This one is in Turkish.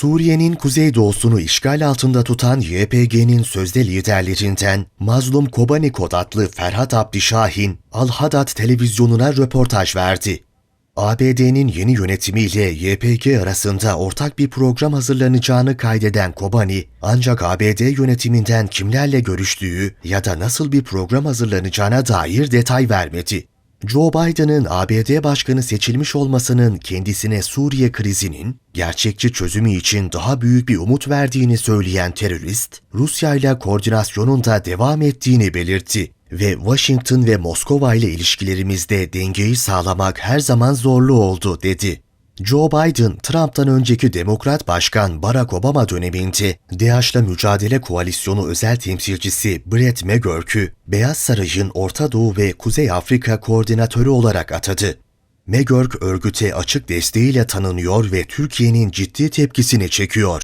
Suriye'nin kuzeydoğusunu işgal altında tutan YPG'nin sözde liderlerinden Mazlum Kobani Kod adlı Ferhat Abdişahin, Al-Haddad televizyonuna röportaj verdi. ABD'nin yeni yönetimiyle YPG arasında ortak bir program hazırlanacağını kaydeden Kobani, ancak ABD yönetiminden kimlerle görüştüğü ya da nasıl bir program hazırlanacağına dair detay vermedi. Joe Biden'ın ABD başkanı seçilmiş olmasının kendisine Suriye krizinin gerçekçi çözümü için daha büyük bir umut verdiğini söyleyen terörist, Rusya ile koordinasyonun da devam ettiğini belirtti ve Washington ve Moskova ile ilişkilerimizde dengeyi sağlamak her zaman zorlu oldu dedi. Joe Biden, Trump'tan önceki Demokrat Başkan Barack Obama döneminde DAEŞ'la Mücadele Koalisyonu özel temsilcisi Brett McGurk'ü Beyaz Saray'ın Orta Doğu ve Kuzey Afrika koordinatörü olarak atadı. McGurk örgüte açık desteğiyle tanınıyor ve Türkiye'nin ciddi tepkisini çekiyor.